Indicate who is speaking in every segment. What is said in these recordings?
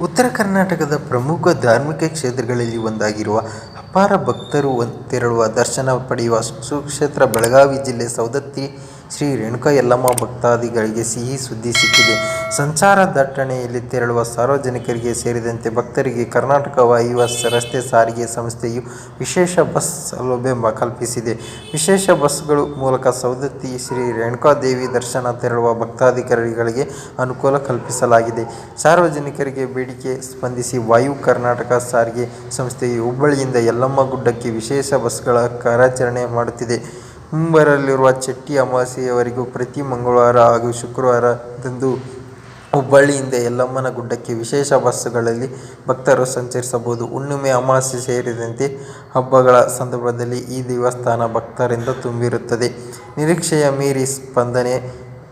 Speaker 1: ಉತ್ತರ ಕರ್ನಾಟಕದ ಪ್ರಮುಖ ಧಾರ್ಮಿಕ ಕ್ಷೇತ್ರಗಳಲ್ಲಿ ಒಂದಾಗಿರುವ ಅಪಾರ ಭಕ್ತರು ತೆರಳುವ ದರ್ಶನ ಪಡೆಯುವ ಸುಕ್ಷೇತ್ರ ಬೆಳಗಾವಿ ಜಿಲ್ಲೆ ಸವದತ್ತಿ ಶ್ರೀ ರೇಣುಕಾ ಯಲ್ಲಮ್ಮ ಭಕ್ತಾದಿಗಳಿಗೆ ಸಿಹಿ ಸುದ್ದಿ ಸಿಕ್ಕಿದೆ. ಸಂಚಾರ ದಟ್ಟಣೆಯಲ್ಲಿ ತೆರಳುವ ಸಾರ್ವಜನಿಕರಿಗೆ ಸೇರಿದಂತೆ ಭಕ್ತರಿಗೆ ಕರ್ನಾಟಕ ವಾಯುವ ರಸ್ತೆ ಸಾರಿಗೆ ಸಂಸ್ಥೆಯು ವಿಶೇಷ ಬಸ್ ಸೌಲಭ್ಯ ಕಲ್ಪಿಸಿದೆ. ವಿಶೇಷ ಬಸ್ಗಳು ಮೂಲಕ ಸವದತ್ತಿ ಶ್ರೀ ರೇಣುಕಾದೇವಿ ದರ್ಶನ ತೆರಳುವ ಭಕ್ತಾಧಿಕಾರಿಗಳಿಗೆ ಅನುಕೂಲ ಕಲ್ಪಿಸಲಾಗಿದೆ. ಸಾರ್ವಜನಿಕರಿಗೆ ಬೇಡಿಕೆ ಸ್ಪಂದಿಸಿ ವಾಯು ಕರ್ನಾಟಕ ಸಾರಿಗೆ ಸಂಸ್ಥೆಯು ಹುಬ್ಬಳ್ಳಿಯಿಂದ ಯಲ್ಲಮ್ಮ ಗುಡ್ಡಕ್ಕೆ ವಿಶೇಷ ಬಸ್ಗಳ ಕಾರ್ಯಾಚರಣೆ ಮಾಡುತ್ತಿದೆ. ಮುಂಬರಲಿರುವ ಚಟ್ಟಿ ಅಮಾವಾಸ್ಯೆಯವರೆಗೂ ಪ್ರತಿ ಮಂಗಳವಾರ ಹಾಗೂ ಶುಕ್ರವಾರದಂದು ಹುಬ್ಬಳ್ಳಿಯಿಂದ ಯಲ್ಲಮ್ಮನ ಗುಡ್ಡಕ್ಕೆ ವಿಶೇಷ ಬಸ್ಸುಗಳಲ್ಲಿ ಭಕ್ತರು ಸಂಚರಿಸಬಹುದು. ಹುಣ್ಣಿಮೆ, ಅಮಾವಾಸ್ಯೆ ಸೇರಿದಂತೆ ಹಬ್ಬಗಳ ಸಂದರ್ಭದಲ್ಲಿ ಈ ದೇವಸ್ಥಾನ ಭಕ್ತರಿಂದ ತುಂಬಿರುತ್ತದೆ. ನಿರೀಕ್ಷೆಯ ಮೀರಿ ಸ್ಪಂದನೆ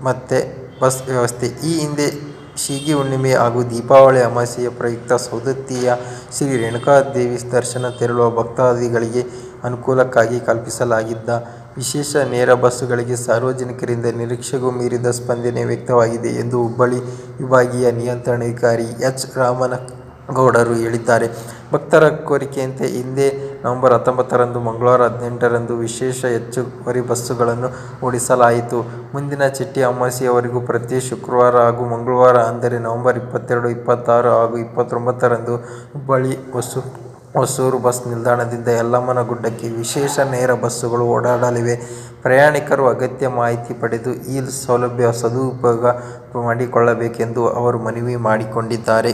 Speaker 1: ಮತ್ತು ಬಸ್ ವ್ಯವಸ್ಥೆ ಈ ಹಿಂದೆ ಶೀಗಿ ಹುಣ್ಣಿಮೆ ಹಾಗೂ ದೀಪಾವಳಿ ಅಮಾವಾಸ್ಯೆಯ ಪ್ರಯುಕ್ತ ಸೌದತ್ತಿಯ ಶ್ರೀ ರೇಣುಕಾದೇವಿ ದರ್ಶನ ತೆರಳುವ ಭಕ್ತಾದಿಗಳಿಗೆ ಅನುಕೂಲಕ್ಕಾಗಿ ಕಲ್ಪಿಸಲಾಗಿದ್ದ ವಿಶೇಷ ನೇರ ಬಸ್ಸುಗಳಿಗೆ ಸಾರ್ವಜನಿಕರಿಂದ ನಿರೀಕ್ಷೆಗೂ ಮೀರಿದ ಸ್ಪಂದನೆ ವ್ಯಕ್ತವಾಗಿದೆ ಎಂದು ಹುಬ್ಬಳ್ಳಿ ವಿಭಾಗೀಯ ನಿಯಂತ್ರಣಾಧಿಕಾರಿ ಎಚ್. ರಾಮನಗೌಡರು ಹೇಳಿದ್ದಾರೆ. ಭಕ್ತರ ಕೋರಿಕೆಯಂತೆ ಹಿಂದೆ ನವೆಂಬರ್ ಹತ್ತೊಂಬತ್ತರಂದು, ಮಂಗಳವಾರ ಹದಿನೆಂಟರಂದು ವಿಶೇಷ ಹೆಚ್ಚುವರಿ ಬಸ್ಸುಗಳನ್ನು ಓಡಿಸಲಾಯಿತು. ಮುಂದಿನ ಚಿಟ್ಟಿ ಅಮಾವಾಸ್ಯೆಯವರೆಗೂ ಪ್ರತಿ ಶುಕ್ರವಾರ ಹಾಗೂ ಮಂಗಳವಾರ ಅಂದರೆ ನವೆಂಬರ್ ಇಪ್ಪತ್ತೆರಡು, ಇಪ್ಪತ್ತಾರು ಹಾಗೂ ಇಪ್ಪತ್ತೊಂಬತ್ತರಂದು ಹುಬ್ಬಳ್ಳಿ ಹೊಸೂರು ಬಸ್ ನಿಲ್ದಾಣದಿಂದ ಯಲ್ಲಮ್ಮನ ಗುಡ್ಡಕ್ಕೆ ವಿಶೇಷ ನೇರ ಬಸ್ಸುಗಳು ಓಡಾಡಲಿವೆ. ಪ್ರಯಾಣಿಕರು ಅಗತ್ಯ ಮಾಹಿತಿ ಪಡೆದು ಈ ಸೌಲಭ್ಯ ಸದುಪಯೋಗ ಮಾಡಿಕೊಳ್ಳಬೇಕೆಂದು ಅವರು ಮನವಿ ಮಾಡಿಕೊಂಡಿದ್ದಾರೆ.